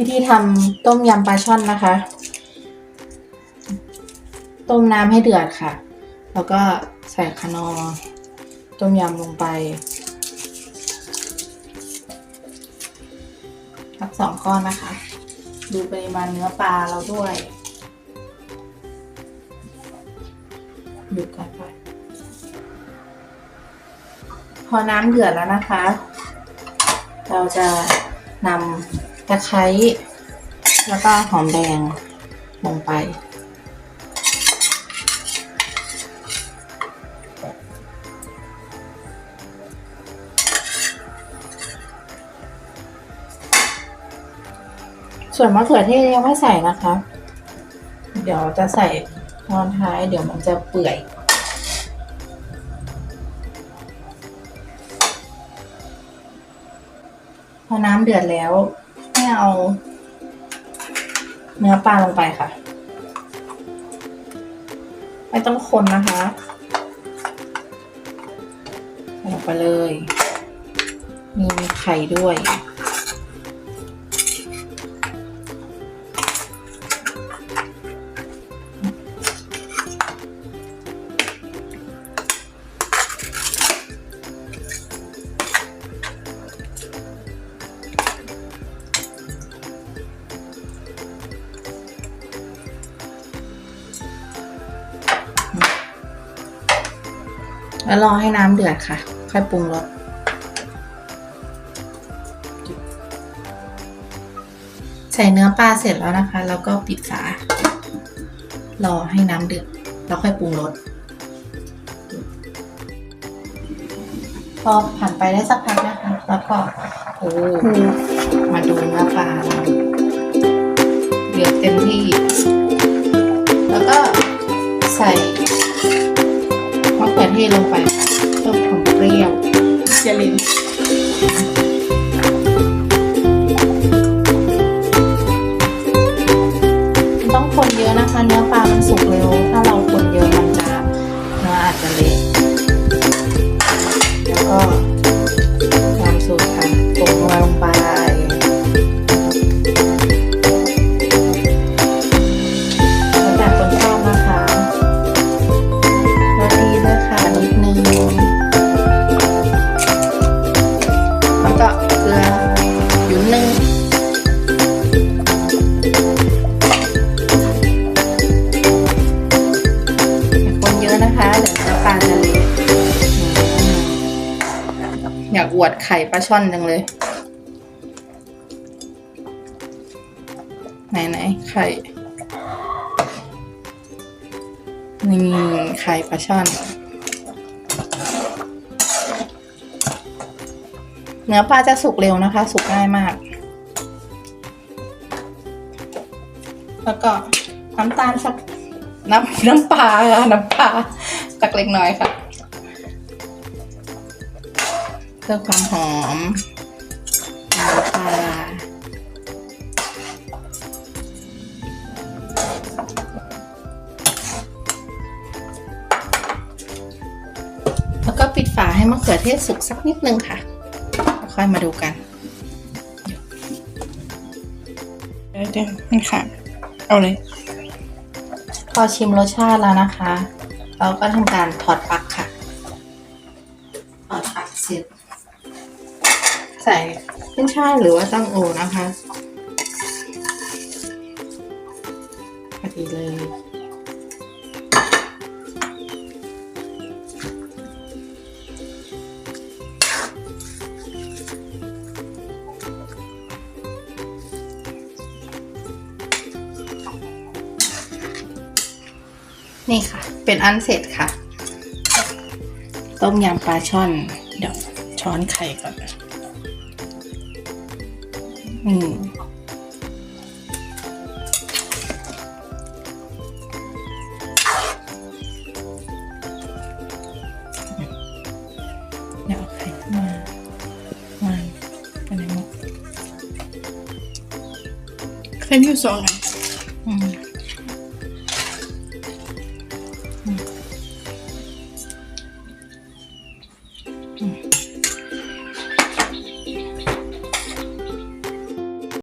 วิธีทำต้มยำปลาช่อนนะคะ ต้มน้ำให้เดือดค่ะ แล้วก็ใส่คะนอต้มยำลงไปทักสองก้อนนะคะ ดูปริมาณเนื้อปลาเราด้วยดูกันไปพอน้ำเดือดแล้วนะคะ เราจะนำ ตะไคร้แล้วก็หอมแดงลงไป ส่วนมะเขือเทศยังไม่ใส่นะคะ เดี๋ยวจะใส่ตอนท้าย เดี๋ยวมันจะเปื่อยพอน้ำเดือดแล้ว เอา เนื้อปลาลงไปค่ะ ไม่ต้องคนนะคะใส่ลงไปเลย มีไข่ด้วย แล้วรอให้น้ำเดือดค่ะ ค่อยปรุงรสใส่เนื้อปลาเสร็จแล้วนะคะ แล้วก็ปิดฝารอให้น้ำเดือดแล้วค่อยปรุงรสพอผ่านไปได้สักพักนะคะ แล้วก็โอ้มาดูเนื้อปลาเราเดือดเต็มที่ แล้วก็ใส่ เทศลงไปเพิ่มความเปรี้ยวเจลิน อวดไข่ปลาช่อนจังเลย ไหนไหนไข่นี่ไข่ปลาช่อน เนื้อปลาจะสุกเร็วนะคะ สุกง่ายมาก แล้วก็น้ำตาลสักน้ำน้ำปลาค่ะน้ำปลาสักเล็กน้อยค่ะ เพื่อความหอมน้ำปลาแล้วก็ปิดฝาให้มะเขือเทศสุกสักนิดนึงค่ะ ค่อยมาดูกันเดี๋ยวเดี๋ยวมันขาดเอาเลย พอชิมรสชาติแล้วนะคะ เราก็ทำการถอดปลั๊กค่ะถอดปลั๊กเสร็จ ใส่ขึ้นช่ายหรือว่าตั้งโอนะคะพอดีเลยนี่ค่ะ เป็นอันเสร็จค่ะ ต้มยำปลาช่อน เดี๋ยวช้อนไข่ก่อน เดี๋ยวเอาไข่มาวางไปไหนหมดแค่นี้สองอัน